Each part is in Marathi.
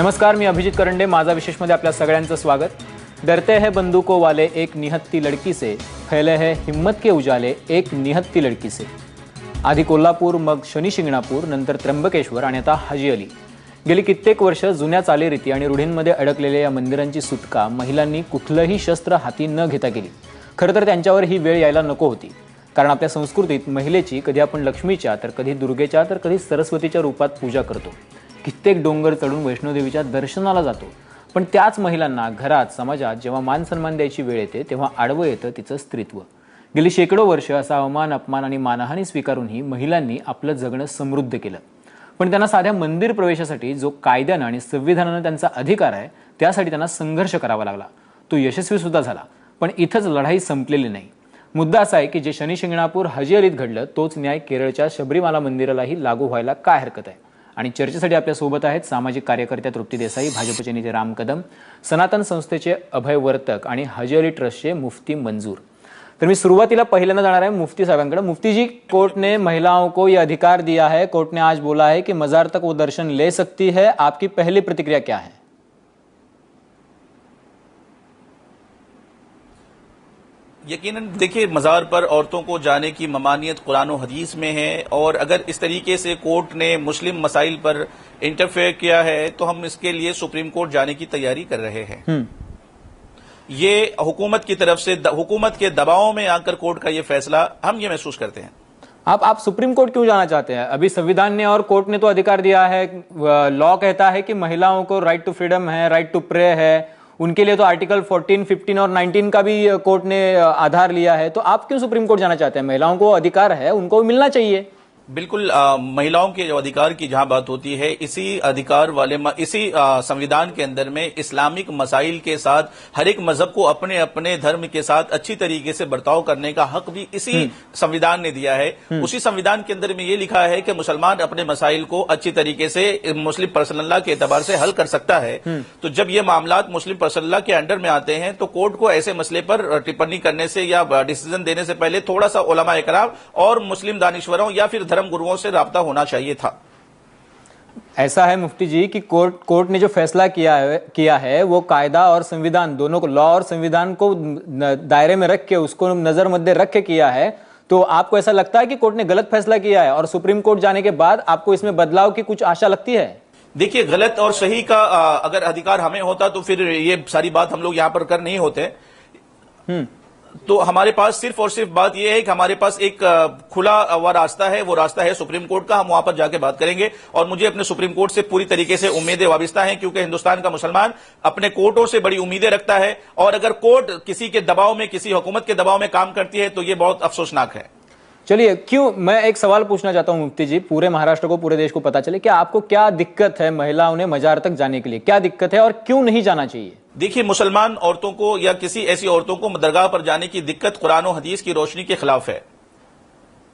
नमस्कार मी अभिजित करंडे. माझा विशेषमध्ये आपल्या सगळ्यांचं स्वागत. डरते है बंदूको वाले एक निहत्ती लड़की से. फैले है हिम्मत के उजाले एक निहत्ती लड़की से. आधी कोल्हापूर मग शनी शिंगणापूर नंतर त्र्यंबकेश्वर आणि आता हाजी अली. गेली कित्येक वर्ष जुन्या चालीरीती आणि रूढींमध्ये अडकलेल्या या मंदिरांची सुटका महिलांनी कुठलंही शस्त्र हाती न घेता केली. खरं तर त्यांच्यावर ही वेळ यायला नको होती. कारण आपल्या संस्कृतीत महिलेची कधी आपण लक्ष्मीच्या तर कधी दुर्गेच्या तर कधी सरस्वतीच्या रूपात पूजा करतो. कित्येक डोंगर चढून वैष्णोदेवीच्या दर्शनाला जातो. पण त्याच महिलांना घरात समाजात जेव्हा मान सन्मान द्यायची वेळ येते तेव्हा आडवं येतं तिचं स्त्रीत्व. गेली शेकडो वर्ष असा अवमान अपमान आणि मानहानी स्वीकारूनही महिलांनी आपलं जगणं समृद्ध केलं. पण त्यांना साध्या मंदिर प्रवेशासाठी जो कायद्यानं आणि संविधानानं त्यांचा अधिकार आहे त्यासाठी त्यांना संघर्ष करावा लागला. तो यशस्वी सुद्धा झाला. पण इथंच लढाई संपलेली नाही. मुद्दा असा आहे की जे शनी शिंगणापूर हजी अलीत घडलं तोच न्याय केरळच्या शबरीमाला मंदिरालाही लागू व्हायला काय हरकत आहे? आणि चर्चेसाठी आपल्यासोबत आहेत सामाजिक कार्यकर्त्या तृप्ती देसाई भाजपचे नेते राम कदम सनातन संस्थेचे अभय वर्तक आणि हजी अली ट्रस्टचे मुफ्ती मंजूर. तर मी सुरुवातीला पहिल्यांदा जाणार आहे मुफ्ती साहेबांकडे. मुफ्ती जी कोर्ट ने महिलाओं को ये अधिकार दिया है. कोर्ट ने आज बोला है कि मजार तक वो दर्शन ले सकती है. आपकी पहली प्रतिक्रिया क्या है? यकीनन देखिए मज़ार पर औरतों को जाने की ममानियत कुरान और हदीस में है और अगर इस तरीके से कोर्ट ने मुस्लिम मसाइल पर इंटरफेयर किया है तो हम इसके लिए सुप्रीम कोर्ट जाने की तैयारी कर रहे हैं। ये हुकूमत की तरफ़ से हुकूमत के दबाव में आकर कोर्ट का ये फैसला हम ये महसूस करते हैं। आप आप सुप्रीम कोर्ट क्यों जाना चाहते हैं? अभी संविधान ने और कोर्ट ने तो अधिकार दिया है। लॉ कहता है कि महिलाओं को राइट टू फ्रीडम है राइट टू प्रे है उनके लिए तो आर्टिकल 14, 15 और 19 का भी uh, कोर्ट ने uh, आधार लिया है। तो आप क्यों सुप्रीम कोर्ट जाना चाहते हैं? महिलाओं को अधिकार है उनको मिलना चाहिए। बिल्कुल आ, महिलाओं के जो अधिकार की जहाँ बात होती है इसी अधिकार वाले इसी संविधान के अंदर में इस्लामिक मसाइल के साथ हर एक मज़हब को अपने अपने धर्म के साथ अच्छी तरीके से बर्ताव करने का हक भी इसी संविधान ने दिया है। उसी संविधान के अंदर में ये लिखा है कि मुसलमान अपने मसाइल को अच्छी तरीके से मुस्लिम पर्सनल्ला के एतबार से हल कर सकता है। तो जब ये मामला मुस्लिम पर्सनल्ला के अंडर में आते हैं तो कोर्ट को ऐसे मसले पर टिप्पणी करने से या डिसीज़न देने से पहले थोड़ा सा ओलमा इकराम और मुस्लिम दानश्वरों या फिर धर्म गुरुओं से रबता होना चाहिए था। ऐसा है मुफ्ती जी कि कोर्ट कोर्ट ने जो फैसला किया है किया है वो कायदा और संविधान दोनों को लॉ और संविधान को दायरे में रख के उसको नज़र मध्य रख के किया है तो आपको ऐसा लगता है कि कोर्ट ने गलत फैसला किया है और सुप्रीम कोर्ट जाने के बाद आपको इसमें बदलाव की कुछ आशा लगती है? देखिए गलत और सही का अगर अधिकार हमें होता तो फिर ये सारी बात हम लोग यहाँ पर कर नहीं होते। तो हमारे पास सिर्फ़ और सिर्फ़ बात यह है कि हमारे पास एक खुला हुआ रास्ता है, वो रास्ता है सुप्रीम कोर्ट का, हम वहाँ पर जाके बात करेंगे। और मुझे अपने सुप्रीम कोर्ट से पूरी तरीके से उम्मीदें वाबिस्ता हैं, क्योंकि हिंदुस्तान का मुसलमान अपने कोर्टों से बड़ी उम्मीदें रखता है। और अगर कोर्ट किसी के दबाव में, किसी हुकूमत के दबाव में काम करती है तो ये बहुत अफसोसनाक है। चलिए, क्यों, मैं एक सवाल पूछना चाहता हूँ मुफ्ती जी, पूरे महाराष्ट्र को, पूरे देश को पता चले कि आपको क्या दिक्कत है महिलाओं ने मजार तक जाने के लिए? क्या दिक्कत है और क्यों नहीं जाना चाहिए? देखिए, मुसलमान औरतों को या किसी ऐसी औरतों को दरगाह पर जाने की दिक्कत कुरान और हदीस की रोशनी के खिलाफ है।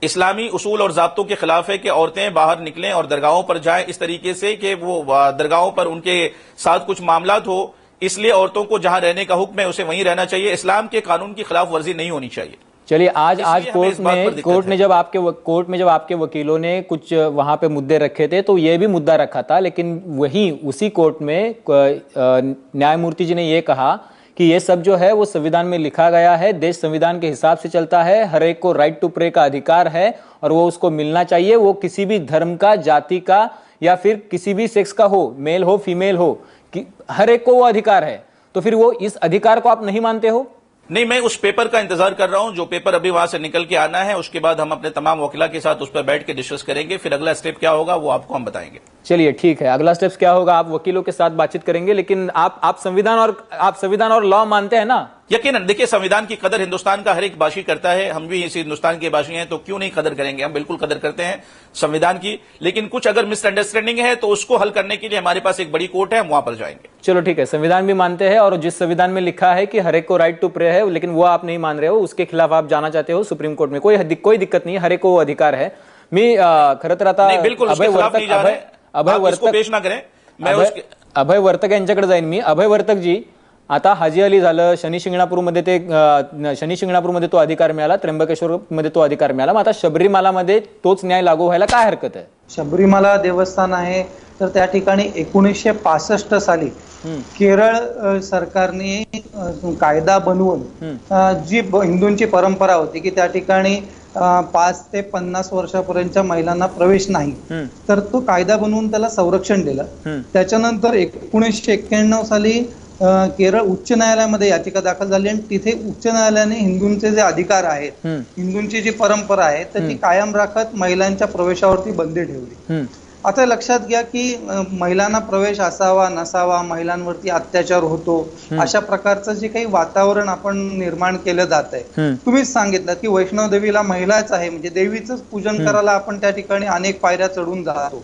इस्लामी उसूल और जबतों के खिलाफ है कि औरतें बाहर निकलें और दरगाहों पर जाएँ। इस तरीके से कि वो दरगाहों पर उनके साथ कुछ मामला हो, इसलिए औरतों को जहाँ रहने का हुक्म है, उसे वहीं रहना चाहिए। इस्लाम के कानून की खिलाफ वर्जी नहीं होनी चाहिए। चलिए आज आज कोर्ट में कोर्ट। ने जब आपके कोर्ट में जब आपके वकीलों ने कुछ वहाँ पे मुद्दे रखे थे तो ये भी मुद्दा रखा था लेकिन वही उसी कोर्ट में न्यायमूर्ति जी ने ये कहा कि ये सब जो है वो संविधान में लिखा गया है देश संविधान के हिसाब से चलता है हर एक को राइट टू प्रे का अधिकार है और वो उसको मिलना चाहिए वो किसी भी धर्म का जाति का या फिर किसी भी सेक्स का हो मेल हो फीमेल हो कि हर एक को वो अधिकार है तो फिर वो इस अधिकार को आप नहीं मानते हो नहीं, मैं उस पेपर का इंतज़ार कर रहा हूँ, जो पेपर अभी वहाँ से निकल के आना है, उसके बाद हम अपने तमाम वकीला के साथ उस पर बैठ के डिस्कस करेंगे, फिर अगला स्टेप क्या होगा, वो आपको हम बताएँगे। चलिए, ठीक है। अगला स्टेप क्या होगा, आप वकीलों के साथ बातचीत करेंगे, लेकिन आप आप संविधान और, आप संविधान और लॉ मानते हैं ना? यकीनन देखिए संविधान की कदर हिंदुस्तान का हर एक बाशी करता है। हम भी इसी हिंदुस्तान के बाशी हैं तो क्यों नहीं कदर करेंगे? हम बिल्कुल कदर करते हैं संविधान की। लेकिन कुछ अगर मिसअंडरस्टैंडिंग है तो उसको हल करने के लिए हमारे पास एक बड़ी कोर्ट है हम वहाँ पर जाएँगे। चलो ठीक है संविधान भी मानते हैं और जिस संविधान में लिखा है कि हरेक को राइट टू प्रे है लेकिन वो आप नहीं मान रहे हो उसके खिलाफ आप जाना चाहते हो सुप्रीम कोर्ट में। कोई कोई दिक्कत नहीं है हर एक को वो अधिकार है। मी खरं तर आता बिल्कुल अभय वर्तक पेश ना करें। मैं अभय अभय वर्तक यांच्याकडे जाईन मी। अभय वर्तक जी आता हाजी अली झालं शनी शिंगणापूरमध्ये ते शनी शिंगणापूरमध्ये तो अधिकार मिळाला त्र्यंबकेश्वरमध्ये तो अधिकार मिळाला. मग आता शबरीमालामध्ये तोच न्याय लागू व्हायला काय हरकत आहे? शबरीमाला देवस्थान आहे तर त्या ठिकाणी एकोणीसशे पासष्ट साली केरळ सरकारने कायदा बनवून जी हिंदूंची परंपरा होती की त्या ठिकाणी पाच ते पन्नास वर्षापर्यंतच्या महिलांना प्रवेश नाही तर तो कायदा बनवून त्याला संरक्षण दिलं. त्याच्यानंतर एकोणीसशे एक्क्याण्णव साली केरळ उच्च न्यायालयामध्ये याचिका दाखल झाली आणि तिथे उच्च न्यायालयाने हिंदूंचे जे अधिकार आहेत हिंदूंची जी परंपरा आहे तर ती. कायम राखत महिलांच्या प्रवेशावरती बंदी ठेवली. आता लक्षात घ्या की महिलांना प्रवेश असावा नसावा महिलांवरती अत्याचार होतो. अशा प्रकारचं जे काही वातावरण आपण निर्माण केलं जात आहे. तुम्हीच सांगितलं की वैष्णव देवीला महिलाच आहे म्हणजे देवीच पूजन. करायला आपण त्या ठिकाणी अनेक पायऱ्या चढून जातो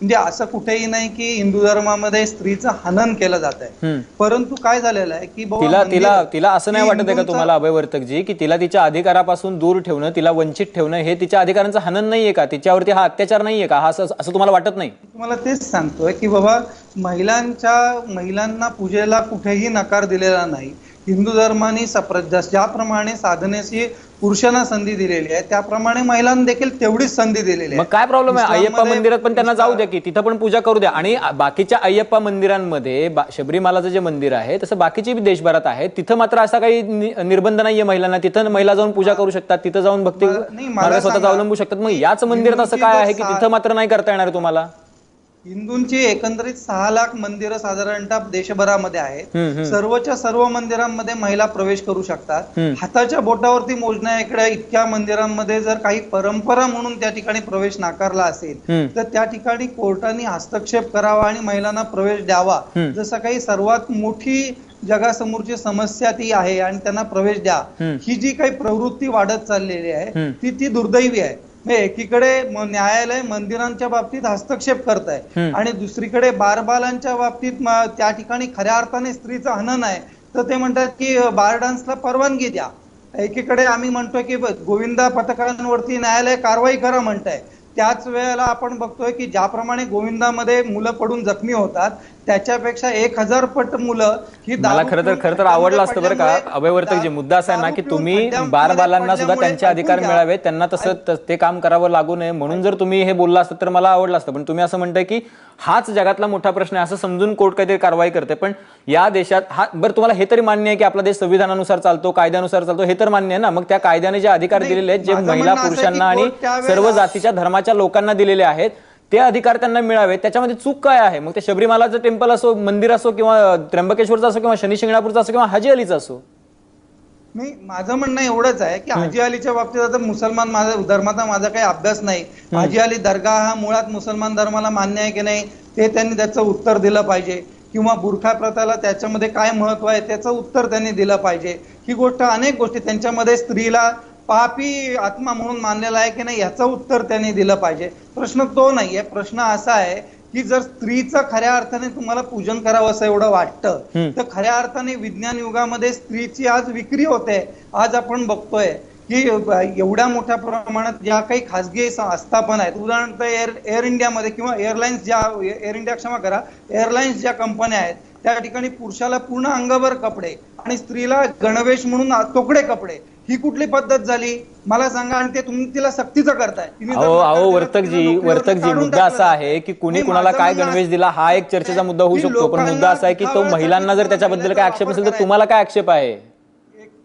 म्हणजे असं कुठेही नाही की हिंदू धर्मामध्ये स्त्रीचं हनन केलं जात आहे. परंतु काय झालेलं आहे की तिला मंदिर- तिला तिला असं नाही वाटत आहे का तुम्हाला अभयवर्तकजी की तिला तिच्या अधिकारापासून दूर ठेवणं तिला वंचित ठेवणं हे तिच्या अधिकारांचं हनन नाहीये का? तिच्यावरती हा अत्याचार नाहीये का? हा असं असं तुम्हाला वाटत नाही? तुम्हाला तेच सांगतोय की बाबा महिलांच्या महिलांना पूजेला कुठेही नकार दिलेला नाही. हिंदू धर्माने सप्र- ज्याप्रमाणे साधनेची पुरुषांना संधी दिलेली आहे त्याप्रमाणे महिलांना देखील तेवढीच संधी दिलेली मग आहे. काय प्रॉब्लेम आहे अय्यप्पा मंदिरात पण त्यांना जाऊ द्या की तिथं पण पूजा करू द्या. आणि बाकीच्या अय्यप्पा मंदिरांमध्ये बा- शबरीमालाचं जे मंदिर आहे तसं बाकीचे बी देशभरात आहे तिथं मात्र असा काही नि- निर्बंध नाहीये महिलांना. तिथं महिला जाऊन पूजा करू शकतात तिथं जाऊन भक्ती मला- नाही, मला मार्ग स्वतःचा सांगा. अवलंबू शकतात. मग याच मंदिरात असं काय आहे की तिथं मात्र नाही करता येणार तुम्हाला? हिंदूंची एकंदरीत सहा लाख मंदिरं साधारणतः देशभरामध्ये आहेत. सर्वच्या सर्व मंदिरांमध्ये महिला प्रवेश करू शकतात. हाताच्या बोटावरती मोजण्या इकडे इतक्या मंदिरांमध्ये जर काही परंपरा म्हणून त्या ठिकाणी प्रवेश नाकारला असेल. तर त्या ठिकाणी कोर्टाने हस्तक्षेप करावा आणि महिलांना प्रवेश द्यावा. जसं काही सर्वात मोठी जगासमोरची समस्या ती आहे आणि त्यांना प्रवेश द्या. ही जी काही प्रवृत्ती वाढत चाललेली आहे. ती ती दुर्दैवी आहे म्हणजे एकीकडे न्यायालय मंदिरांच्या बाबतीत हस्तक्षेप करत आहे. आणि दुसरीकडे बारबालांच्या बाबतीत त्या ठिकाणी खऱ्या अर्थाने स्त्रीचं हनन आहे. तर ते म्हणतात की बार डान्सला परवानगी द्या. एकीकडे आम्ही म्हणतोय की गोविंदा पथकांवरती न्यायालय कारवाई करा म्हणताय. त्याच वेळेला आपण बघतोय की ज्याप्रमाणे गोविंदामध्ये मुलं पडून जखमी होतात त्याच्यापेक्षा एक हजार पट मुलं ही मला खरं तर खरं तर आवडलं असतं बरं का अभयवर्तक जे मुद्दा असा आहे ना की तुम्ही बारबालांना सुद्धा त्यांचे अधिकार. मिळावे त्यांना तसं त- काम करावं लागू नये. म्हणून जर तुम्ही हे बोलला असतं तर मला आवडलं असतं. पण तुम्ही असं म्हणताय की हाच जगातला मोठा प्रश्न आहे असं समजून कोर्ट काहीतरी कारवाई करते. पण या देशात हा बरं तुम्हाला हे तरी मान्य आहे की आपला देश संविधानानुसार चालतो कायद्यानुसार चालतो हे तर मान्य आहे ना. मग त्या कायद्याने जे अधिकार दिलेले आहेत जे महिला पुरुषांना आणि सर्व जातीच्या धर्माच्या लोकांना दिलेले आहेत ते अधिकार त्यांना मिळावे त्याच्यामध्ये चूक काय आहे? मग ते शबरीमालाचं टेम्पल असो मंदिर असो किंवा त्र्यंबकेश्वरचं असो किंवा शनी शिंगणापूरचं असो किंवा हाजी अलीचं असो. नाही माझं म्हणणं एवढंच आहे की हाजी अलीच्या बाबतीत आता मुसलमान माझा धर्माचा माझा काही अभ्यास नाही. हाजी अली दर्गा हा मुळात मुसलमान धर्माला मान्य आहे की नाही ते त्यांनी त्याचं उत्तर दिलं पाहिजे. किंवा बुरखा प्रथाला त्याच्यामध्ये काय महत्त्व आहे त्याचं उत्तर त्यांनी दिलं पाहिजे. ही गोष्ट अनेक गोष्टी त्यांच्यामध्ये स्त्रीला पापी आत्मा म्हणून मानलेला आहे की नाही याचं उत्तर त्यांनी दिलं पाहिजे. प्रश्न तो नाहीये. प्रश्न असा आहे की जर स्त्रीचं खऱ्या अर्थाने तुम्हाला पूजन करावं असं एवढं वाटतं. तर खऱ्या अर्थाने विज्ञान युगामध्ये स्त्रीची आज विक्री होते. आज आपण बघतोय की एवढ्या मोठ्या प्रमाणात ज्या काही खासगी आस्थापना आहेत उदाहरणार्थ एअर एअर इंडियामध्ये किंवा एअरलाईन्स ज्या एअर इंडिया क्षमा करा एअरलाईन्स ज्या कंपन्या आहेत त्या ठिकाणी पुरुषाला पूर्ण अंगभर कपडे आणि स्त्रीला गणवेश म्हणून तोकडे कपडे. ही कुठली पद्धत झाली? मला सांगा आणि ते तुम्ही तिला सक्तीचं करताय. अहो अहो वर्तकजी वर्तकजी मुद्दा असा. आहे की कुणी कुणाला काय गणवेश दिला हा एक चर्चेचा मुद्दा होऊ शकतो. पण मुद्दा असा आहे की तो महिलांना जर त्याच्याबद्दल काय आक्षेप असेल तर तुम्हाला काय आक्षेप आहे?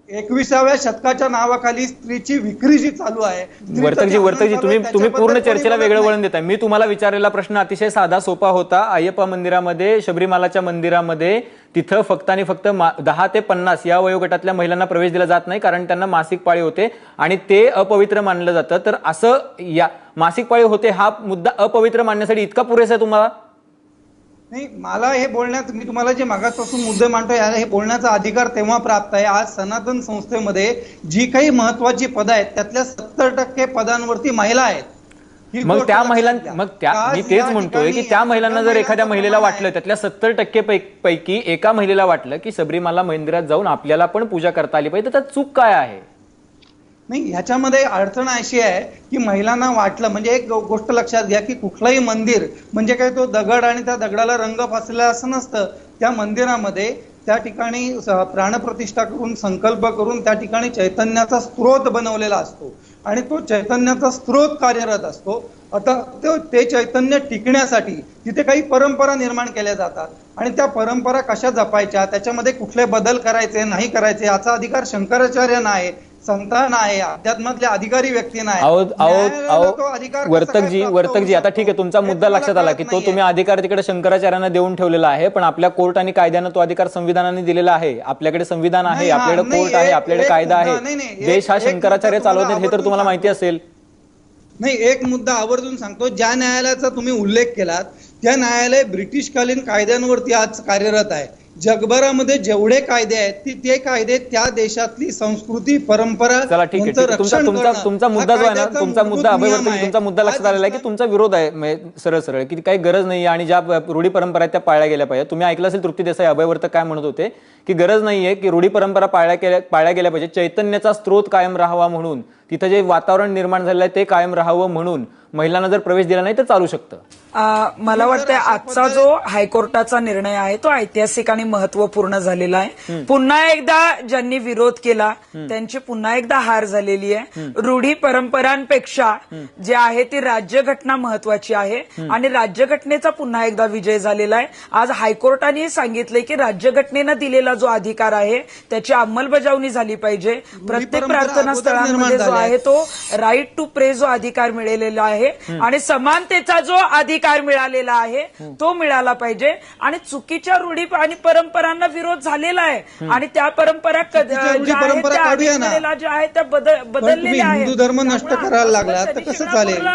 एकविसाव्या शतकाच्या नावाखाली स्त्रीची विक्री जी चालू आहे. वर्तकजी जे वर्तकजी तुम्ही तुम्ही पूर्ण चर्चेला वेगळं वळण देताय. मी तुम्हाला विचारलेला प्रश्न अतिशय साधा सोपा होता. अय्यप्पा मंदिरामध्ये शबरीमालाच्या मंदिरामध्ये तिथं फक्त आणि फक्त दहा ते पन्नास या वयोगटातल्या महिलांना प्रवेश दिला जात नाही कारण त्यांना मासिक पाळी होते आणि ते अपवित्र मानलं जातं. तर असं या मासिक पाळी होते हा मुद्दा अपवित्र मानण्यासाठी इतका पुरेसा आहे तुम्हाला? नाही मला हे बोलण्यात मी तुम्हाला जे मागासपासून मुद्दे मांडतोय याला हे बोलण्याचा अधिकार तेव्हा प्राप्त आहे आज सनातन संस्थेमध्ये जी काही महत्वाची पदं आहेत त्यातल्या सत्तर टक्के पदांवरती महिला आहेत मग त्या महिलां. मग त्या मी तेच म्हणतोय की त्या महिलांना जर एखाद्या महिलेला वाटलं. त्यातल्या सत्तर टक्के पैकी एका महिलेला वाटलं की शबरीमाला मंदिरात जाऊन आपल्याला पण पूजा करता आली पाहिजे तर चूक काय आहे नाही ह्याच्यामध्ये अडचण अशी आहे की महिलांना वाटलं म्हणजे एक गोष्ट लक्षात घ्या की कुठलंही मंदिर म्हणजे काय तो दगड आणि त्या दगडाला रंग फासलेला असं नसतं. त्या मंदिरामध्ये त्या ठिकाणी प्राणप्रतिष्ठा करून संकल्प करून त्या ठिकाणी चैतन्याचा स्रोत बनवलेला असतो. आणि तो चैतन्याचा स्रोत कार्यरत असतो. आता तो ते चैतन्य टिकण्यासाठी तिथे काही परंपरा निर्माण केल्या जातात. आणि त्या परंपरा कशा जपायच्या त्याच्यामध्ये कुठले बदल करायचे नाही करायचे याचा अधिकार शंकराचार्यांना आहे. संतांना आहे अध्यात्मातले अधिकारी व्यक्तींना वर्तकजी वर्तकजी आता ठीक आहे? तुमचा मुद्दा लक्षात आला की तो. तुम्ही अधिकार तिकडे शंकराचार्यांना देऊन ठेवलेला आहे पण आपल्या कोर्ट आणि कायद्यानं तो अधिकार संविधानाने दिलेला आहे. आपल्याकडे संविधान आहे आपल्याकडे कोर्ट आहे आपल्याकडे कायदा आहे. देश हा शंकराचार्य चालवत हे तर तुम्हाला माहिती असेल. नाही एक मुद्दा आवर्जून सांगतो. ज्या न्यायालयाचा तुम्ही उल्लेख केलात त्या न्यायालय ब्रिटिशकालीन कायद्यांवरती आज कार्यरत आहे. जगभरामध्ये जेवढे कायदे आहेत ती कायदे त्या देशातली संस्कृती परंपरा चला ठीक आहे. तुमचा मुद्दा जो आहे ना तुमचा मुद्दा. तुमचा मुद्दा लक्षात आलेला आहे की तुमचा विरोध आहे सरळ सरळ की काही गरज नाही आणि ज्या रूढी परंपरा आहेत त्या पाळल्या गेल्या पाहिजे तुम्ही ऐकलं असेल तृप्ती देसाई अभयवर्तक काय म्हणत होते की गरज नाहीये की रूढी परंपरा पाळल्या गेल्या पाळल्या गेल्या पाहिजे चैतन्याचा स्रोत कायम राहावा म्हणून तिथं जे वातावरण निर्माण झालेलं आहे ते कायम राहावं म्हणून महिलांना जर प्रवेश दिला नाही तर चालू शकतं. मला वाटतंय आजचा जो हायकोर्टाचा निर्णय आहे तो ऐतिहासिक आणि महत्त्वपूर्ण झालेला आहे. पुन्हा एकदा ज्यांनी विरोध केला त्यांची पुन्हा एकदा हार झालेली आहे. रूढी परंपरांपेक्षा जे आहे ती राज्यघटना महत्वाची आहे आणि राज्यघटनेचा पुन्हा एकदा विजय झालेला आहे. आज हायकोर्टाने सांगितले की राज्यघटनेनं दिलेला जो अधिकार आहे त्याची अंमलबजावणी झाली पाहिजे. प्रत्येक प्रार्थना स्थळांमध्ये निर्माण जो आहे तो राईट टू प्रे जो अधिकार मिळालेला आहे. आणि समानतेचा जो अधिकार मिळालेला आहे तो मिळाला पाहिजे. आणि चुकीच्या रूढी आणि परंपरांना विरोध झालेला आहे. आणि त्या परंपरा ज्या आहेत परंपरा त्या ज्या आहेत त्या बदल- बदललेल्या आहेत. हिंदू धर्म नष्ट करायला लागला, तर कसं चालेल?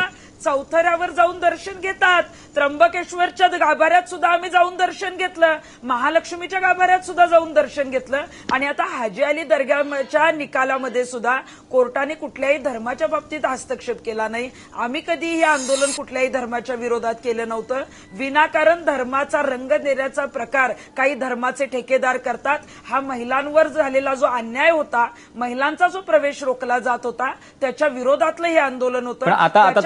चौथऱ्यावर जाऊन दर्शन घेतात. त्र्यंबकेश्वरच्या गाभाऱ्यात सुद्धा आम्ही जाऊन दर्शन घेतलं. महालक्ष्मीच्या गाभाऱ्यात सुद्धा जाऊन दर्शन घेतलं. आणि आता हाजी अली दर्गाच्या निकालामध्ये सुद्धा कोर्टाने कुठल्याही धर्माच्या बाबतीत हस्तक्षेप केला नाही. आम्ही कधी हे आंदोलन कुठल्याही धर्माच्या विरोधात केलं नव्हतं. विनाकारण धर्माचा रंग देण्याचा प्रकार काही धर्माचे ठेकेदार करतात. हा महिलांवर झालेला जो अन्याय होता महिलांचा जो प्रवेश रोखला जात होता त्याच्या विरोधातलं हे आंदोलन होतं. आता आता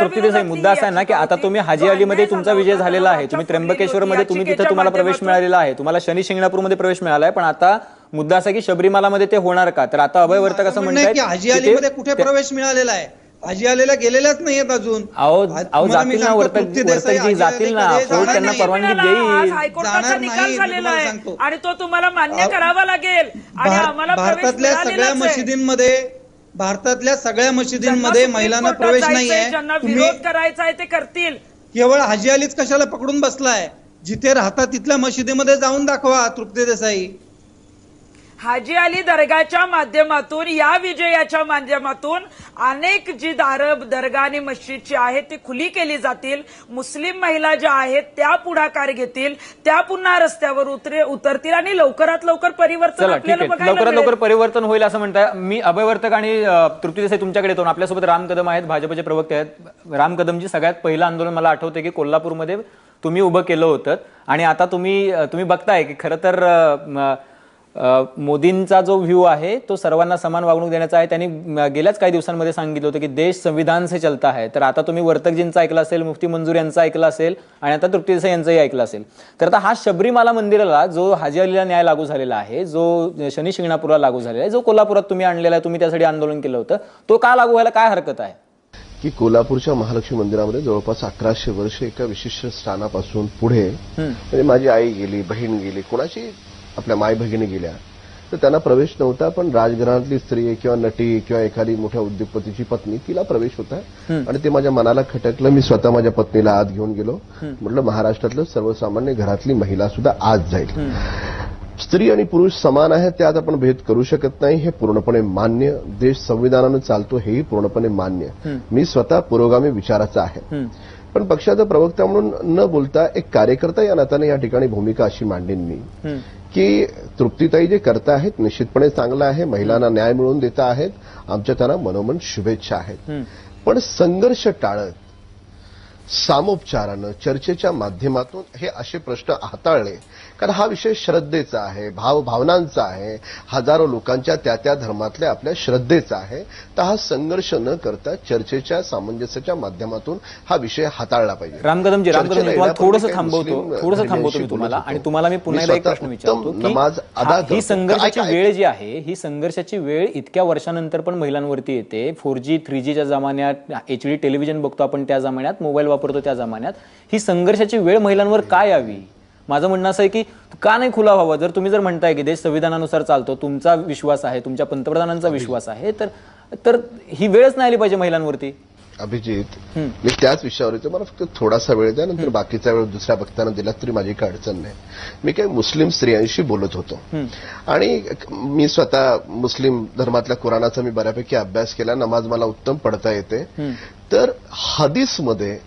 मुद्दा असा आहे ना की आता. तुम्ही हाजी जो अलीमध्ये अन्याय तुमचा विजय झालेला आहे. तुम्ही मागच्या त्र्यंबकेश्वरमध्ये तुम्ही तिथं तुम्हाला प्रवेश मिळालेला आहे. तुम्हाला शनी शिंगणापूरमध्ये प्रवेश मिळाला आहे पण आता मुद्दा असा की शबरीमालामध्ये ते होणार का? तर आता अभयवर्तक असं म्हणणं आहे की म्हणतात हाजी अलीमध्ये कुठे प्रवेश मिळालेला आहे? हाजी अलीला गेलेल्याच नाहीयेत अजून? अहो जातील ना वर्तक वर्तकजी जातील ना. कोर्ट त्यांना. परवानगी देईल. हायकोर्टाचा निकाल झालेला आहे. आणि तो तुम्हाला मान्य करावा लागेल. आणि आम्हाला भारतातल्या सगळ्या. मशिदींमध्ये भारतातल्या सगळ्या मशिदींमध्ये महिलांना प्रवेश ज्यांना तुम्ही विरोध करायचा आहे ते करतील. केवळ हाजी अलीच कशाला पकडून बसलाय? जिथे राहता तिथल्या मशिदीमध्ये जाऊन दाखवा तृप्ती देसाई. हाजी अली दर्गाच्या माध्यमातून या विजयाच्या माध्यमातून अनेक जी दारं दर्गा आणि मस्जिदची आहेत ती खुली केली जातील. मुस्लिम महिला ज्या आहेत त्या पुढाकार घेतील. त्या पुन्हा रस्त्यावर उतरे उतरतील आणि लवकरात लवकर परिवर्तन आपल्याला लवकरात. लवकर परिवर्तन होईल असं म्हणताय. मी अभयवर्तक आणि तृप्ती देसाई तुमच्याकडे येतो आपल्यासोबत राम कदम आहेत भाजपचे प्रवक्ते आहेत. राम कदमजी सगळ्यात पहिलं आंदोलन मला आठवते की कोल्हापूरमध्ये तुम्ही उभं केलं होतं. आणि आता तुम्ही तुम्ही बघताय की खरं तर मोदींचा जो व्ह्यू आहे तो सर्वांना समान वागणूक देण्याचा आहे. त्यांनी गेल्याच काही दिवसांमध्ये सांगितलं होतं की देश संविधान से चलता है. तर आता तुम्ही वर्तकजींचं ऐकलं असेल मुफ्ती मंजूर यांचं ऐकलं असेल आणि आता तृप्ती देसाई यांचंही ऐकलं असेल. तर आता हा शबरीमाला मंदिराला जो हाजी अलीला न्याय लागू झालेला आहे जो शनी शिंगणापूरला लागू झालेला आहे जो कोल्हापुरात तुम्ही आणलेला आहे तुम्ही त्यासाठी आंदोलन केलं होतं तो का लागू व्हायला काय हरकत आहे? की कोल्हापूरच्या महालक्ष्मी मंदिरामध्ये जवळपास अठराशे वर्ष एका विशिष्ट स्थानापासून पुढे म्हणजे माझी आई गेली बहीण गेली कोणाची आपल्या माय भगिनी गेल्या. तर त्यांना प्रवेश नव्हता पण राजघराण्यातली स्त्री किंवा नटी किंवा एखादी मोठ्या उद्योगपतीची पत्नी तिला प्रवेश होता. आणि ते माझ्या मनाला खटकलं. मी स्वतः माझ्या पत्नीला आत घेऊन गेलो. म्हटलं महाराष्ट्रातलं सर्वसामान्य घरातली महिला सुद्धा आज जाईल. स्त्री आणि पुरुष समान आहेत त्यात आपण भेद करू शकत नाही. हे पूर्णपणे मान्य. देश संविधानानं चालतो हेही पूर्णपणे मान्य. मी स्वतः पुरोगामी विचाराचा आहे. पण पक्षाचा प्रवक्ता म्हणून न बोलता एक कार्यकर्ता या नात्याने या ठिकाणी भूमिका अशी मांडेन मी. की तृप्तीताई जे करता आहेत निश्चितपणे चांगलं आहे महिलांना न्याय मिळवून देता आहेत आमच्या त्यांना मनोमन शुभेच्छा आहेत. पण संघर्ष टाळत सामोपचारानं चर्चेच्या माध्यमातून हे असे प्रश्न हाताळले कारण हा विषय श्रद्धेचा आहे भाव भावनांचा आहे. हजारो लोकांच्या त्या त्या धर्मातल्या आपल्या श्रद्धेचा आहे. तर हा संघर्ष न करता चर्चेच्या सामंजस्याच्या माध्यमातून हा विषय हाताळला पाहिजे. राम कदमजी राम थोडंसं थांबवतो थोडंसं थांबवतो मी तुम्हाला. आणि. तुम्हाला मी पुन्हा एकदा एक प्रश्न विचारतो नमाज अदा हा- संघर्षाची वेळ जी आहे ही संघर्षाची वेळ इतक्या वर्षानंतर पण महिलांवरती येते. फोर जी थ्री जीच्या जमान्यात एच डी टेलिव्हिजन बघतो आपण त्या जमान्यात मोबाईल वापरतो त्या जमान्यात. ही संघर्षाची वेळ महिलांवर काय यावी? माझं म्हणणं असं आहे की का नाही खुला व्हावा? जर तुम्ही जर म्हणताय की देश संविधानानुसार चालतो तुमचा विश्वास आहे तुमच्या पंतप्रधानांचा विश्वास आहे तर तर ही वेळच नाही आली पाहिजे महिलांवरती. अभिजित मी त्याच विषयावर येतो मला फक्त थोडासा वेळ द्या नंतर बाकीचा वेळ दुसऱ्या वक्त्यांना दिला तरी माझी काही अडचण नाही. मी काही मुस्लिम स्त्रियांशी बोलत होतो. आणि मी स्वतः मुस्लिम धर्मातल्या कुराणाचा मी बऱ्यापैकी अभ्यास केला. नमाज मला उत्तम पडता येते. तर हदीसमध्ये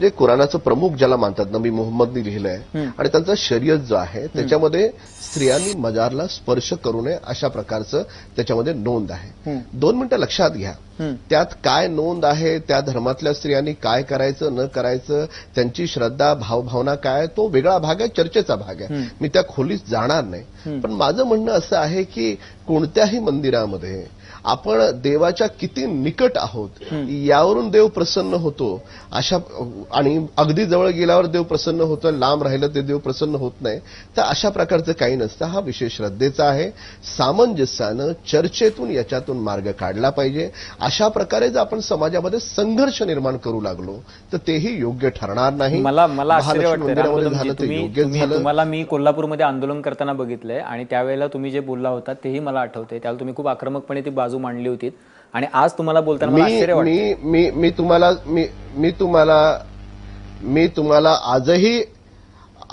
जे कुराणाचं प्रमुख ज्याला मानतात नबी मोहम्मदनी लिहिलंय आणि त्यांचा शर्यत जो आहे त्याच्यामध्ये स्त्रियांनी मजारला स्पर्श करू नये अशा प्रकारचं त्याच्यामध्ये नोंद आहे. दोन मिनिटं लक्षात घ्या. त्यात काय नोंद आहे त्या धर्मातल्या स्त्रियांनी काय करायचं न करायचं त्यांची श्रद्धा भावभावना काय तो वेगळा भाग आहे चर्चेचा भाग आहे. मी त्या खोलीत जाणार नाही. पण माझं म्हणणं असं आहे की कोणत्याही मंदिरामध्ये आपण देवाच्या किती निकट आहोत यावरून देव प्रसन्न होतो. अशा आणि अगदी जवळ गेल्यावर देव प्रसन्न होतो लांब राहिलं ते देव प्रसन्न होत नाही. तर अशा प्रकारचं काही नसतं. हा विषय श्रद्धेचा आहे. सामंजस्यानं चर्चेतून याच्यातून मार्ग काढला पाहिजे. अशा प्रकारे जर आपण समाजामध्ये संघर्ष निर्माण करू लागलो तर तेही योग्य ठरणार नाही. मला मला तुम्हाला मी कोल्हापूरमध्ये आंदोलन करताना बघितलंय आणि त्यावेळेला तुम्ही जे बोलला होता तेही मला आठवतंय. त्यावेळेला तुम्ही खूप आक्रमकपणे ती बाजू मांडली होती. आणि आज तुम्हाला बोलताना मी मी मी तुम्हाला मी मी तुम्हाला मी तुम्हाला आजही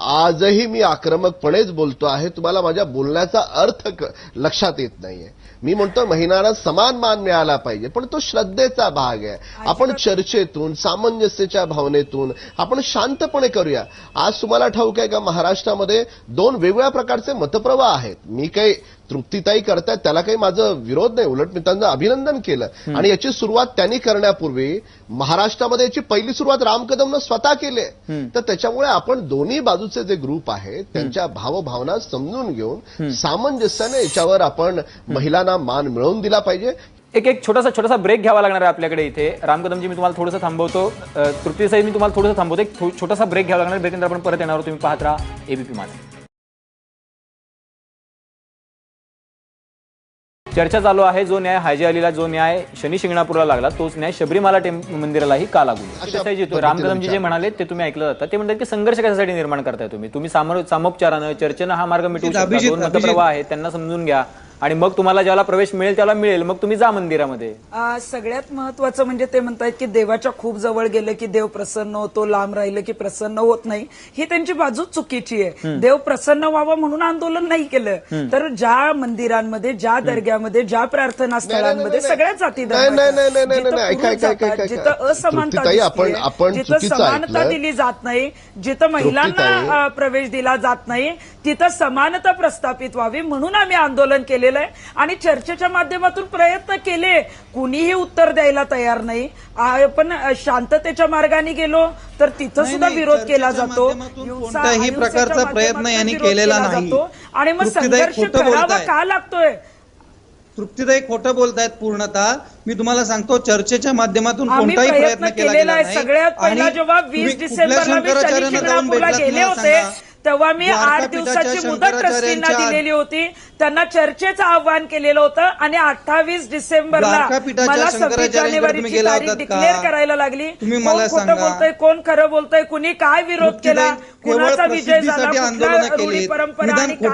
आजही मी आक्रमकपणेच बोलतो आहे. तुम्हाला माझ्या बोलण्याचा अर्थ लक्षात येत नाहीये. मी म्हणतो महिलांना समान मान मिळाला पाहिजे पण तो श्रद्धेचा भाग आहे. आपण चर्चेतून सामंजस्याच्या भावनेतून आपण शांतपणे करूया. आज तुम्हाला ठाऊक आहे का महाराष्ट्रामध्ये दोन वेगवेगळ्या प्रकारचे मतप्रवाह आहेत. मी काही तृप्तीताई करतायत त्याला काही माझं विरोध नाही. उलट मी त्यांचं अभिनंदन केलं. आणि याची सुरुवात त्यांनी करण्यापूर्वी महाराष्ट्रामध्ये याची पहिली सुरुवात राम कदमनं स्वतः केली. तर त्याच्यामुळे आपण दोन्ही बाजूचे जे ग्रुप आहेत त्यांच्या भावभावना समजून घेऊन सामंजस्याने याच्यावर आपण महिलांना मान मिळवून दिला पाहिजे. एक एक छोटासा छोटासा ब्रेक घ्यावा लागणार आहे आपल्याकडे इथे. राम कदमजी मी तुम्हाला थोडंसं थांबवतो. अ, तृप्ती साहेब मी तुम्हाला थोडंसं थांबवतो. एक छोटासा ब्रेक घ्यावा लागणार ब्रेक नंतर आपण परत येणार आहोत. तुम्ही पाहत राहा एबीपी माझा चर्चा चालू आहे. जो न्याय हाजी अलीला जो न्याय शनी शिंगणापूरला लागला तोच न्याय शबरीमाला टेम- मंदिरालाही का लागू? राम कदमजी जे. म्हणाले ते तुम्ही ऐकलं जातं. ते म्हणतात की संघर्ष कशासाठी निर्माण करताय तुम्ही? तुम्ही सामो- सामोपचारानं चर्चेनं हा मार्ग मिटवू शकता. दोन. मतप्रवाह आहेत त्यांना समजून घ्या. आणि मग तुम्हाला ज्याला प्रवेश मिळेल त्याला मिळेल. मग तुम्ही जा मंदिरामध्ये. आ, सगळ्यात महत्वाचं म्हणजे ते म्हणतायत की देवाच्या खूप जवळ गेलं की देव प्रसन्न होतो लांब राहिलं की प्रसन्न होत नाही. ही त्यांची बाजू चुकीची आहे. देव प्रसन्न व्हावं म्हणून आंदोलन नाही केलं. तर ज्या मंदिरांमध्ये ज्या दर्ग्यामध्ये ज्या प्रार्थना स्थळांमध्ये नाही, सगळ्या जाती नाही, नाही, नाही, नाही, नाही, जिथं नाही, ऐका, पुरुष ऐका, ऐका, जातात, ऐका. जिथं असमानता तृप्तीताई, आपण- दिसतेय, आपण जिथं चुकीचं समानता ऐकलं. दिली जात नाही जिथं महिलांना तृप्तीताई. अ, प्रवेश दिला जात नाही तिथं समानता प्रस्थापित व्हावी म्हणून आम्ही आंदोलन केलेलं आहे. आणि चर्चेच्या माध्यमातून प्रयत्न केले. कुणीही उत्तर द्यायला तयार नाही. आपण शांततेच्या मार्गाने गेलो तर तिथं सुद्धा विरोध केला जातो. प्रकारचा प्रयत्न यांनी केलेला केला नाही. आणि मग संघर्ष खोटं करावा. का लागतोय? तृप्तीताई खोटं बोलतायत पूर्णतः. मी तुम्हाला सांगतो चर्चेच्या माध्यमातून कोणताही प्रयत्न प्रयत्न केला केलेला आहे. सगळ्यात पहिला जेव्हा वीस डिसेंबरला शंकराचार्यांना जाऊन भेटलात गेले होते. तेव्हा मी आठ दिवसाची मुदत ट्रस्टींना दिलेली होती त्यांना चर्चेचं आव्हान केलेलं होतं आणि अठ्ठावीस डिसेंबरला मला सव्वीस जानेवारीची तारीख? डिक्लेअर करायला लागली तुम्ही कोण मला खोटं. बोलतोय कोण खरं बोलतोय कुणी काय विरोध केला कुणाचा विजय झाला. परंपरा आणि काय.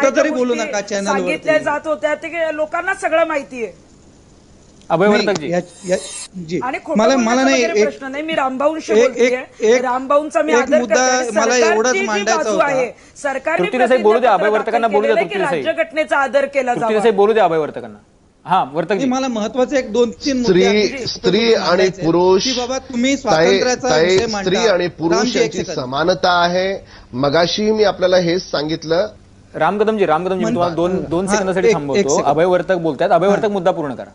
सांगितल्या जात होत्या ते लोकांना सगळं माहिती आहे अभयवर्तकजी या- या- जी. आणि खोटं मला बोलण्याचा मला नाही वगैरे एक प्रश्न नाही मी रामभाऊंशी एक- बोलतेय एक- एक- रामभाऊंचा मी एक आदर मुद्दा करते मला सरकारची एवढंच जी मांडायचा बाजू होता. आहे सरकारने तृप्ती देसाई बोलू द्या, प्रतिज्ञापत्र अभयवर्तकांना बोलू द्या, दाखल केलेलं आहे तृप्ती की देसाई. राज्यघटनेचा आदर केला तृप्ती जावा देसाई बोलू द्या अभयवर्तकांना हा वर्तकजी मला महत्त्वाचे एक दोन तीन स्त्री. स्त्री आणि मांडायचे. पुरुष की बाबा तुम्ही ताई- स्वातंत्र्याचा ताई, विषय मांडता. स्त्री आणि पुरुष रामजी, एक यांची सेकंद. समानता आहे मगाशी मी आपल्याला हेच सांगितलं राम कदमजी राम कदमजी मी मन- तुम्हाला दोन दोन हा, सेकंदासाठी एक- एक थांबवतो सेकंद. अभयवर्तक बोलतायत अभयवर्तक मुद्दा पूर्ण करा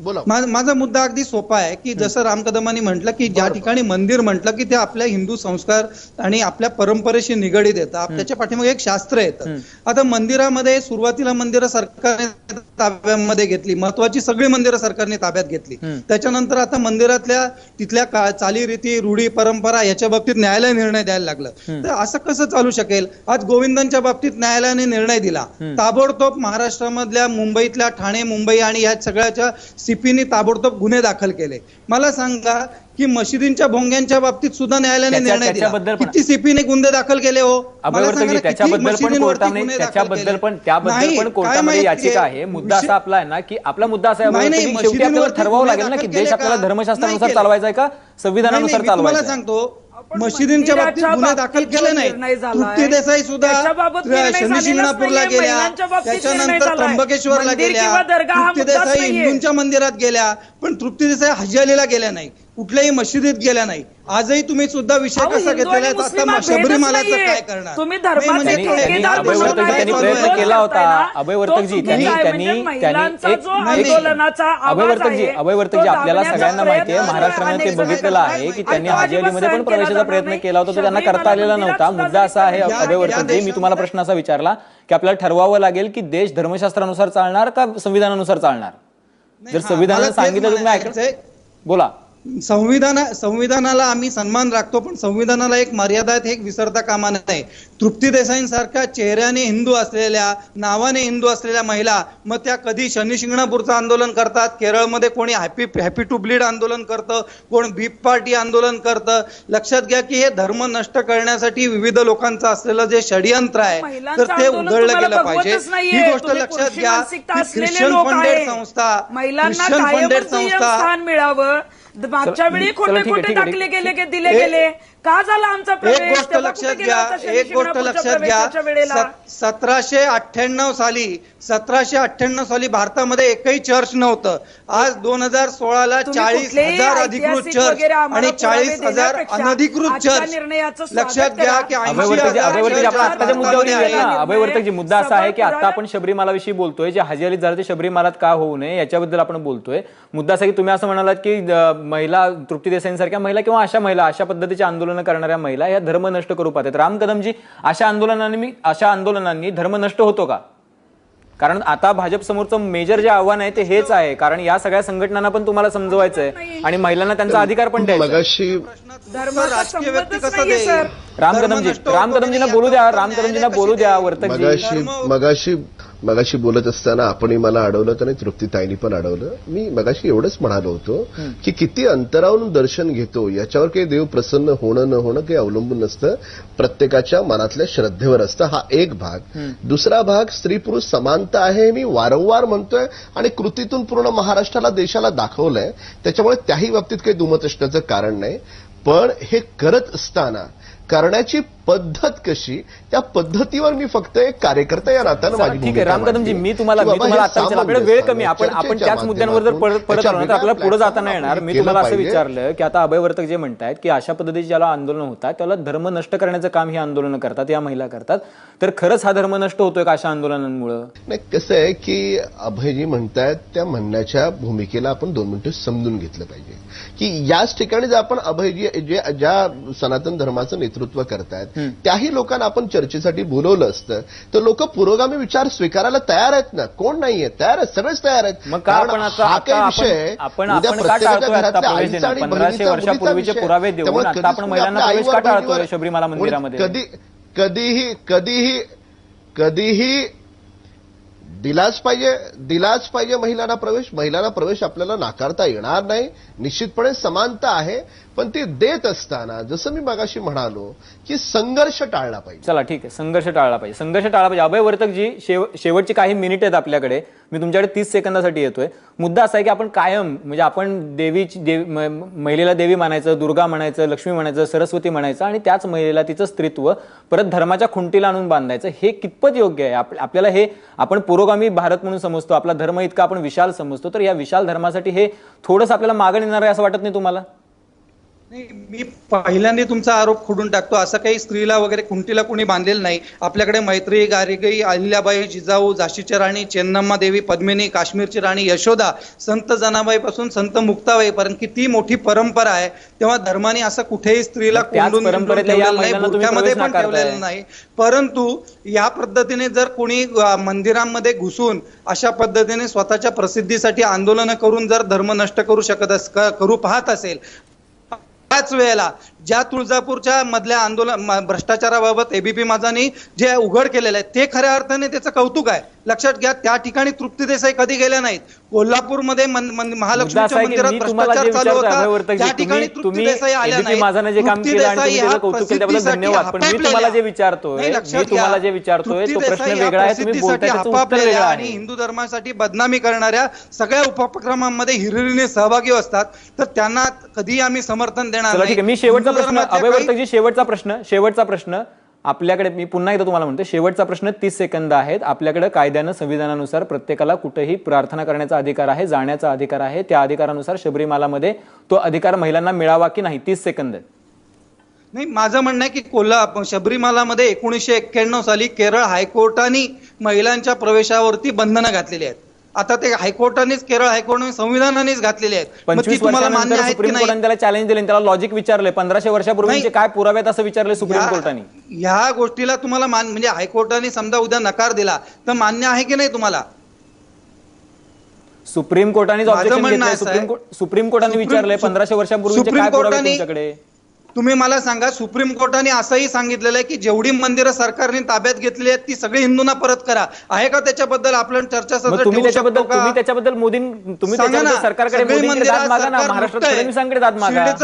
बोला. माझा मुद्दा अगदी सोपा आहे की जसं राम कदमांनी म्हटलं की ज्या ठिकाणी मंदिर म्हटलं की ते आपल्या हिंदू संस्कार आणि आपल्या परंपरेशी निगडीत येतं. त्याच्या पाठीमागे एक शास्त्र येतं. आता मंदिरामध्ये सुरुवातीला मंदिरं सरकारने ताब्यामध्ये घेतली महत्वाची सगळी मंदिरं सरकारने ताब्यात घेतली. त्याच्यानंतर आता मंदिरातल्या तिथल्या का- चालीरीती रूढी परंपरा याच्या बाबतीत न्यायालय निर्णय द्यायला लागलं. तर असं कसं चालू शकेल? आज गोविंदांच्या बाबतीत न्यायालयाने निर्णय दिला. ताबडतोब महाराष्ट्रामधल्या मुंबईतल्या ठाणे मुंबई आणि या सगळ्याच्या सीपीनी ताबडतोब गुन्हे दाखल केले मला सांगा की मशिदींच्या भोंग्यांच्या बाबतीत सुद्धा न्यायालयाने निर्णय दिला किती सीपीने गुन्हे दाखल केले हो त्याच्याबद्दल पण त्याबद्दल पण कोर्टामध्ये? याचिका आहे मुद्दा असा आपला आहे ना की आपला मुद्दा असा आहे ठरवावं लागेल ना की देश आपल्याला? धर्मशास्त्रानुसार चालवायचा आहे का संविधानानुसार चालवायचा? सांगतो मशिदींच्या बाबतीत गुन्हे दाखल केले नाही तृप्ती देसाई सुद्धा शनी शिंगणापूरला गेल्या त्याच्यानंतर. त्र्यंबकेश्वरला गेल्या तृप्ती देसाई. हिंदूंच्या मंदिरात गेल्या पण तृप्ती देसाई हज अलीला गेल्या नाही कुठल्याही मशिदीत गेल्या नाही आजही तुम्ही सुद्धा विषय अहो, कसा हिंदू घेतलेला आणि आहे मुस्लिम आता हा भेदच शबरीमालाचं नाहीये. काय करणार तुम्ही नाही, म्हणजे त्यांनी- ठेकेदार त्यांनी आहे, प्रयत्न तो केला होता करताय ना, अभयवर्तकजी तो त्यांनी चुकीचा आहे. त्यांनी म्हणजे महिलांचा त्यांनी जो नाही, आंदोलनाचा आवाज अभयवर्तकजी आहे, अभयवर्तकजी तो आपल्याला दाबण्याचा सगळ्यांना माहिती आहे प्रयत्न महाराष्ट्राने ते बघितलेलं. आहे की आणि त्यांनी तो हाजी अलीमध्ये पण प्रवेशाचा प्रयत्न नाही. केला होता तो त्यांना शबरीमाला करता आलेला मंदिरात नव्हता सुद्धा मुद्दा असा आहे या- या अभयवर्तकजी मी देशात- तुम्हाला प्रश्न असा विचारला की आपल्याला ठरवावं लागेल की देश धर्मशास्त्रानुसार चालणार का संविधानानुसार चालणार नाही, जर हा, संविधानाने मला तेच सांगितलं तुम्ही म्हणायचं ऐका आहे. बोला संविधाना संविधानाला आम्ही सन्मान राखतो पण संविधानाला एक मर्यादा आहे हे एक विसरता कामा नये तृप्ती देसाईंसारख्या चेहऱ्याने हिंदू असलेल्या नावाने हिंदू असलेल्या महिला मग त्या कधी शनी शिंगणापूरचं आंदोलन करतात केरळमध्ये कोणी हॅपी हॅपी टू ब्लीड आंदोलन करतं कोण बीप पार्टी आंदोलन करतं लक्षात घ्या की हे धर्म नष्ट करण्यासाठी विविध लोकांचं असलेलं जे षडयंत्र आहे तर ते उघडलं गेलं पाहिजे. ही गोष्ट लक्षात घ्या ख्रिश्चन फंडेड. संस्था महिलांना ख्रिश्चन फंडेड संस्था मिळावं मागच्या वेळी खोटे खोटे ठीक गेले. गे- दिले गेले. का झाला आमचा एक गोष्ट लक्षात घ्या एक गोष्ट लक्षात घ्या. सतराशे अठ्ठ्याण्णव साली सतराशे अठ्ठ्याण्णव साली भारतामध्ये एकही चर्च नव्हतं. आज दोन हजार सोळाला चाळीस हजार अधिकृत चर्च आणि चाळीस हजार अनधिकृत चर्च. लक्षात घ्या. की अभयवर्तकजी मुद्दा असा आहे की आता आपण शबरीमालाविषयी बोलतोय. जे हाजी अली झालं ते शबरीमालात का होऊ नये याच्याबद्दल आपण बोलतोय. मुद्दा असा की तुम्ही असं म्हणालात की महिला तृप्ती देसाईंसारख्या महिला किंवा अशा महिला अशा पद्धतीचे आंदोलन करणाऱ्या महिला या धर्म नष्ट करू पाहतात. राम कदमजी अशा आंदोलनांनी अशा आंदोलनांनी धर्म नष्ट होतो का? कारण आता भाजप समोरचं मेजर जे आव्हान आहे ते हेच आहे कारण या सगळ्या संघटनांना पण तुम्हाला समजवायचं आहे आणि महिलांना त्यांचा अधिकार पण द्यायचा. राम धर्म कदमजी राम कदमजींना बोलू द्या? राम कदमजींना बोलू द्या देईल? वर्तकजी मगाशी मगाशी बोलत असताना आपणही मला अडवलं आणि तृप्तीताईनी पण अडवलं. मी मगाशी एवढंच म्हणालो होतो की किती अंतरावरून दर्शन घेतो याच्यावर काही देव प्रसन्न होणं न होणं काही अवलंबून नसतं. प्रत्येकाच्या मनातल्या श्रद्धेवर असतं हा एक भाग. दुसरा भाग स्त्री पुरुष समानता आहे हे मी वारंवार म्हणतोय आणि कृतीतून पूर्ण महाराष्ट्राला देशाला दाखवलंय. त्याच्यामुळे त्याही बाबतीत काही दुमत असण्याचं कारण नाही. पण हे करत असताना करण्याची पद्धत कशी त्या पद्धतीवर मी फक्त एक कार्यकर्ता या नात्यानं ठीक आहे भूमिका राम कदमजी मांडली. मी तुम्हाला मी तुम्हाला आता आपल्याला वेळ कमी आपण आपण त्याच मुद्द्यांवर जर परत परत आलो तर आपल्याला पुढे जाता नाही येणार. मी तुम्हाला असं. विचारलं की आता अभयवर्तक जे म्हणतायत की अशा पद्धतीचे ज्याला आंदोलन होतात त्याला धर्म नष्ट करण्याचं काम ही आंदोलनं करतात या महिला करतात. तर खरंच हा धर्म नष्ट होतोय का अशा आंदोलनांमुळे? नाही कसं आहे की अभयजी म्हणतायत त्या म्हणण्याच्या भूमिकेला आपण दोन मिनिटं समजून घेतलं पाहिजे. की याच ठिकाणी जर आपण अभयजी जे ज्या सनातन धर्माचं नेतृत्व करतायत. त्याही लोकांना आपण चर्चेसाठी बोलवलं असतं. तर लोक पुरोगामी विचार स्वीकारायला तयार आहेत ना? कोण नाहीये? तयार आहेत? सगळेच तयार आहेत. मग हा काही विषय आपण उद्या प्रत्येकाच्या घरातल्या आईचा आणि बहिणीचा, महिलांना शबरीमाला मंदिरामध्ये? कधी कधीही कधीही कधीही दिलाच पाहिजे दिलाच पाहिजे महिलांना प्रवेश. महिलांना प्रवेश आपल्याला नाकारता येणार नाही. निश्चितपणे समानता आहे. पण ते देत असताना जसं मी मागाशी म्हणालो की संघर्ष टाळला पाहिजे. चला ठीक आहे. संघर्ष टाळला पाहिजे. संघर्ष टाळला पाहिजे. अभय वर्तकजी शेव शेवटची काही मिनिट आहेत आपल्याकडे मी तुमच्याकडे तीस सेकंदासाठी येतोय. मुद्दा असा आहे की आपण कायम म्हणजे आपण देवीची देवी महिलेला देवी मानायचं दुर्गा म्हणायचं लक्ष्मी म्हणायचं सरस्वती म्हणायचं आणि त्याच महिलेला तिचं स्त्रीत्व परत धर्माच्या खुंटीला आणून बांधायचं हे कितपत योग्य आहे? आप- आपल्याला हे आपण पुरोगामी भारत म्हणून समजतो आपला धर्म इतका आपण विशाल समजतो तर या विशाल धर्मासाठी हे थोडंसं आपल्याला मागं येणार आहे असं वाटत नाही तुम्हाला? नाही मी पहिल्यांदा तुमचा आरोप खोडून टाकतो. असं काही स्त्रीला वगैरे खुंटीला कोणी बांधलेलं नाही. आपल्याकडे मैत्री गारिगई अहिल्याबाई जिजाऊ झाशीची राणी चेन्नम्मा देवी पद्मिनी काश्मीरची राणी यशोदा संत जनाबाई पासून संत मुक्ताबाई पर्यंत किती मोठी परंपरा आहे. तेव्हा धर्माने असं कुठेही स्त्रीला कोंडून ठेवलेलं नाही बुरख्यामध्ये पण. ठेवलेलं नाही. परंतु या पद्धतीने जर कोणी मंदिरांमध्ये घुसून अशा पद्धतीने स्वतःच्या प्रसिद्धीसाठी आंदोलनं करून जर धर्म नष्ट करू शकत करू पाहत असेल त्याच वेळेला ज्या तुळजापूरच्या मधल्या आंदोलन भ्रष्टाचाराबाबत एबीपी माझानी जे उघड केलेलं आहे ते खऱ्या अर्थाने त्याचं कौतुक आहे. लक्षात घ्या त्या ठिकाणी तृप्ती देसाई कधी गेल्या नाहीत. कोल्हापूरमध्ये महालक्ष्मीच्या मंदिरात भ्रष्टाचार चालू होता त्या ठिकाणी तृप्ती देसाई आल्या नाही माझाने जे काम तृप्ती देसाई त्याबद्दल प्रसिद्धीसाठी हापापलेल्या. आणि. हिंदू धर्मासाठी बदनामी करणाऱ्या सगळ्या उपक्रमांमध्ये हिरिरीने सहभागी असतात तर त्यांना कधीही आम्ही समर्थन देणार मी शेवटचा हिंदू प्रश्न अभय वर्तकजी शेवटचा प्रश्न शेवटचा प्रश्न आपल्याकडे मी पुन्हा एकदा तुम्हाला म्हणतो शेवटचा प्रश्न तीस सेकंद आहेत. आपल्याकडे कायद्यानं संविधानानुसार प्रत्येकाला कुठेही प्रार्थना करण्याचा अधिकार आहे जाण्याचा अधिकार आहे. त्या अधिकारानुसार शबरीमालामध्ये तो अधिकार महिलांना मिळावा की नाही? तीस सेकंद. नाही माझं म्हणणं आहे की कोल्हा शबरीमालामध्ये एकोणीसशे एक्क्याण्णव साली केरळ हायकोर्टाने महिलांच्या प्रवेशावरती बंधनं घातलेली आहेत. आता ते हायकोर्टानेच केरळ हायकोर्टाने संविधानानेच घातलेली आहेत. पंचवीस तुम्हाला मान्य की सुप्रीम कोर्टाने त्याला चॅलेंज दिले त्याला लॉजिक विचारले पंधराशे वर्षापूर्वीचे नाही. काय पुरावे आहेत असं विचारले सुप्रीम कोर्टाने. ह्या- गोष्टीला तुम्हाला मान म्हणजे हायकोर्टाने समजा उद्या नकार दिला तर मान्य आहे की नाही तुम्हाला? सुप्रीम कोर्टाने सुप्रीम आहे- कोर्ट सुप्रीम कोर्टाने विचारलंय पंधराशे वर्षापूर्वीचे सुप्रीम काय पुरावे कोर्टाने- तुमच्याकडे? तुम्ही मला सांगा सुप्रीम कोर्टाने असंही सांगितलेलं आहे की जेवढी मंदिरं सरकारने ताब्यात घेतली आहेत ती सगळी हिंदूंना परत करा. आहे का त्याच्याबद्दल आपण चर्चा तुम्ही त्याच्याबद्दल? तुम्ही मोदी तुम्ही सांगा त्याच्याबद्दल ना, सरकारकडे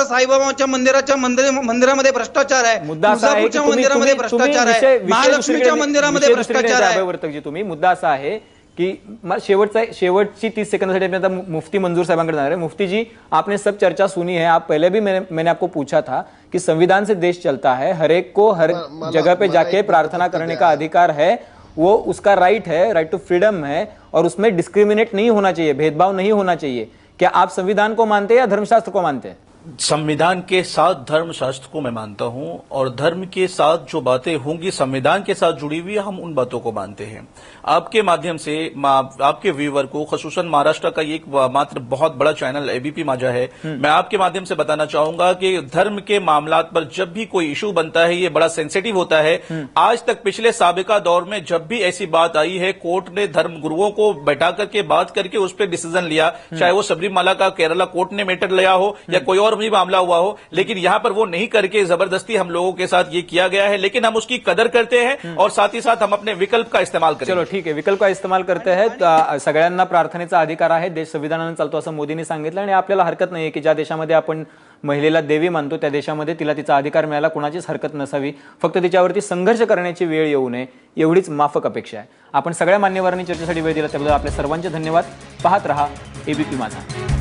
साईबाबाच्या मंदिराच्या मंदिर मंदिरामध्ये भ्रष्टाचार आहे. मुद्दा मंदिरामध्ये भ्रष्टाचार आहे. महालक्ष्मीच्या मंदिरामध्ये भ्रष्टाचार आहे. तुम्ही मुद्दा असा आहे की मला शेवटचा शेवटची तीस सेकंदासाठी मी आता मुफ्ती मंजूर साहेबांकडे जाणार है मुफ्ती जी आपने सब चर्चा सुनी है. आप पहले भी मैंने मैंने आपको पूछा था कि संविधान से देश चलता है। हर एक को हर मला- जगह पे जाके प्रार्थना करने का अधिकार है। वो उसका राइट है राइट टू फ्रीडम है और उसमें डिस्क्रिमिनेट नहीं होना चाहिए भेदभाव नहीं होना चाहिए। क्या आप संविधान को मानते हैं या धर्मशास्त्र को मानते हैं? संविधान के साथ धर्म शास्त्र को मैं मानता हूँ और धर्म के साथ जो बातें होंगी संविधान के साथ जुड़ी हुई हम उन बातों को मानते हैं। आपके माध्यम से मा- आपके व्यूवर को खसूसन महाराष्ट्र का एक मात्र बहुत बड़ा चैनल एबीपी माजा है मैं आपके माध्यम से बताना चाहूँगा कि धर्म के मामला पर जब भी कोई इशू बनता है ये बड़ा सेंसिटिव होता है। आज तक पिछले सबका दौर में जब भी ऐसी बात आई है कोर्ट ने धर्म गुरुओं को बैठा करके बात करके उस पर डिसीज़न लिया चाहे वो सबरीमाला का केरला कोर्ट ने मैटर लिया हो या कोई और भी मामला हुआ हो लेकिन यहां पर वो नहीं करके जबरदस्ती हम लोगों के साथ ये किया गया है लेकिन हम उसकी कदर करते हैं और साथ ही साथ हम अपने विकल्प का इस्तेमाल करें चलो ठीक आहे विकल्प का इस्तेमाल करते आहेत सगळ्यांना प्रार्थनेचा अधिकार आहे देश संविधानाने चालतो असं मोदींनी सांगितलं आणि आपल्याला हरकत नाहीये की ज्या देशामध्ये आपण महिलेला देवी मानतो त्या देशामध्ये तिला तिचा अधिकार मिळायला कुणाचीच हरकत नसावी. फक्त तिच्यावरती संघर्ष करण्याची वेळ येऊ नये एवढीच माफक अपेक्षा आहे. आपण सगळ्या मान्यवरांनी चर्चेसाठी वेळ दिला त्याबद्दल आपल्या सर्वांचे धन्यवाद. पाहत रहा एबीपी माझा.